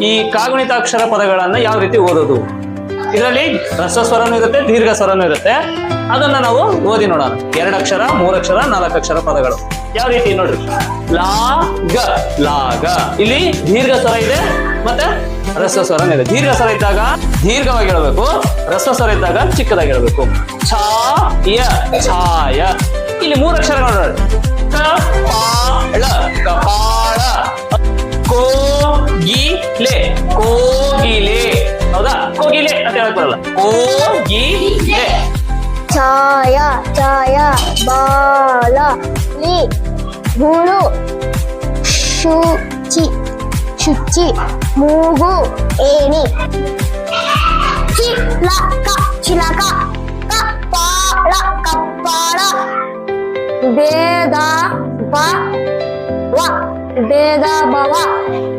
ಈ ಕಾಗುಣಿತಾಕ್ಷರ ಪದಗಳನ್ನ ಯಾವ ರೀತಿ ಓದೋದು? ಇದರಲ್ಲಿ ಸ್ವರನೂ ಇರುತ್ತೆ ದೀರ್ಘ ಸ್ವರನೂ ಇರುತ್ತೆ. ಅದನ್ನ ನಾವು ಓದಿ ನೋಡೋಣ. ಎರಡು ಅಕ್ಷರ, ಮೂರು ಅಕ್ಷರ, ನಾಲ್ಕು ಅಕ್ಷರ ಪದಗಳು. ಯಾವ ರೀತಿ ನೋಡ್ರಿ? ಲಾ, ಗ ಲಾ, ಗ. ಇಲ್ಲಿ ದೀರ್ಘ ಸ್ವರ ಇದೆ ಮತ್ತೆ ಹ್ರಸ್ವ ಇದೆ. ದೀರ್ಘ ಸ್ವರ ಇದ್ದಾಗ ದೀರ್ಘವಾಗಿ ಹೇಳಬೇಕು. ಹ್ರಸ್ವ ಸ್ವರ ಇದ್ದಾಗ ಚಿಕ್ಕದಾಗಿ ಹೇಳಬೇಕು. ಛಾ, ಯ, ಛಾಯ. ಇಲ್ಲಿ ಮೂರು ಅಕ್ಷರಗಳು ಕ ಕಪಾಳ 래 고기래 너다 고기래 나한테 말걸라 고기래 저요 저요 멀리 무릎 슈치 슈치 무구 애니 지라가 지라가 까빠라 까빠라 내다 바와 내다 바와